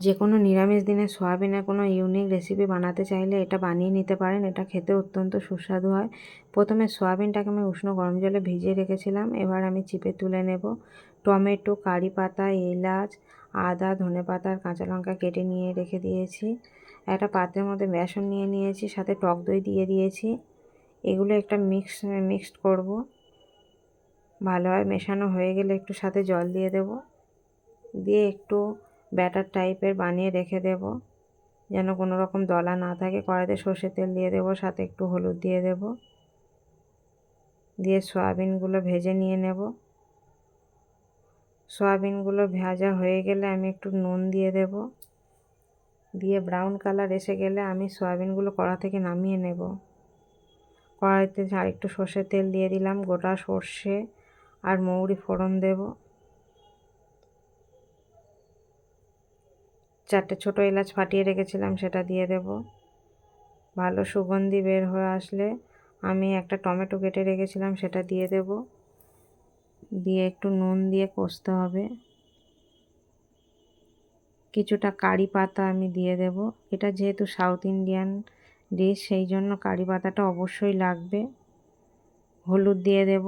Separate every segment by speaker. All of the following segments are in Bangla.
Speaker 1: যে কোনো নিরামিষ দিনে সোয়াবিনের কোনো ইউনিক রেসিপি বানাতে চাইলে এটা বানিয়ে নিতে পারেন। এটা খেতে অত্যন্ত সুস্বাদু হয়। প্রথমে সোয়াবিনটাকে আমি উষ্ণ গরম জলে ভিজিয়ে রেখেছিলাম। এবার আমি চিপে তুলে নেব। টমেটো, কারি পাতা, এলাচ, আদা, ধনে পাতা আর কাঁচা লঙ্কা কেটে নিয়ে রেখে দিয়েছি। একটা পাত্রের মধ্যে বেসন নিয়ে নিয়েছি, সাথে টক দই দিয়ে দিয়েছি। এগুলো একটা মিক্স মিক্সড করব। ভালোভাবে মেশানো হয়ে গেলে একটু সাথে জল দিয়ে দেব। দিয়ে একটু ব্যাটার টাইপের বানিয়ে রেখে দেব। যেন কোনো রকম দলা না থাকে। কড়াইতে সর্ষের তেল দিয়ে দেবো, সাথে একটু হলুদ দিয়ে দেব। দিয়ে সয়াবিনগুলো ভেজে নিয়ে নেব। সয়াবিনগুলো ভাজা হয়ে গেলে আমি একটু নুন দিয়ে দেব। দিয়ে ব্রাউন কালার এসে গেলে আমি সয়াবিনগুলো কড়া থেকে নামিয়ে নেব। কড়াইতে একটু সর্ষের তেল দিয়ে দিলাম। গোটা সর্ষে আর মৌরি ফোড়ন দেব। চারটে ছোটো এলাচ ফাটিয়ে রেখেছিলাম, সেটা দিয়ে দেব। ভালো সুগন্ধি বের হয়ে আসলে আমি একটা টমেটো কেটে রেখেছিলাম, সেটা দিয়ে দেব। দিয়ে একটু নুন দিয়ে কষতে হবে। কিছুটা কারি পাতা আমি দিয়ে দেব। এটা যেহেতু সাউথ ইন্ডিয়ান ডিশ, সেই জন্য কারি পাতাটা অবশ্যই লাগবে। হলুদ দিয়ে দেব।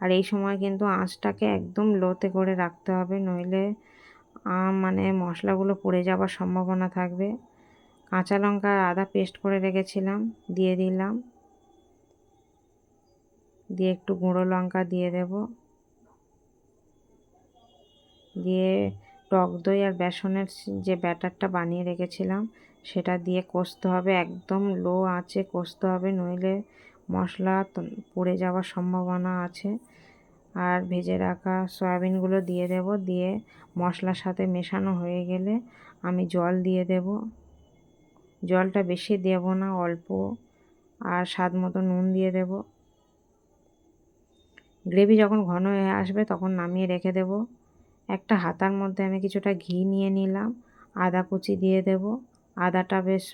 Speaker 1: আর এই সময় কিন্তু আঁচটাকে একদম লোতে করে রাখতে হবে, নইলে মানে মশলাগুলো পড়ে যাওয়ার সম্ভাবনা থাকবে। কাঁচা লঙ্কা আদা পেস্ট করে রেখেছিলাম, দিয়ে দিলাম। দিয়ে একটু গুঁড়ো লঙ্কা দিয়ে দেব। দিয়ে টক দই আর বেসনের যে ব্যাটারটা বানিয়ে রেখেছিলাম, সেটা দিয়ে কষতে হবে একদম লো আঁচে, কষতে হবে, নইলে মশলা পড়ে যাওয়ার সম্ভাবনা আছে। আর ভেজে রাখা সয়াবিনগুলো দিয়ে দেব। দিয়ে মশলার সাথে মেশানো হয়ে গেলে আমি জল দিয়ে দেব। জলটা বেশি দেব না, অল্প। আর স্বাদ মতো নুন দিয়ে দেব। গ্রেভি যখন ঘন হয়ে আসবে তখন নামিয়ে রেখে দেব। একটা হাতার মধ্যে আমি কিছুটা ঘি নিয়ে নিলাম, আদা কুচি দিয়ে দেব। আদাটা বেশ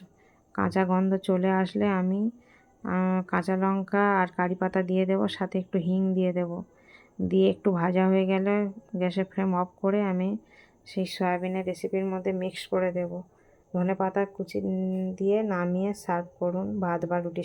Speaker 1: কাঁচা গন্ধ চলে আসলে আমি কাঁচা লঙ্কা আর কারি পাতা দিয়ে দেবো, সাথে একটু হিং দিয়ে দেবো। দিয়ে একটু ভাজা হয়ে গেলে গ্যাসের ফ্লেম অফ করে আমি সেই সয়াবিনের রেসিপির মধ্যে মিক্স করে দেবো। ধনে পাতা কুচি দিয়ে নামিয়ে সার্ভ করুন ভাত বা রুটির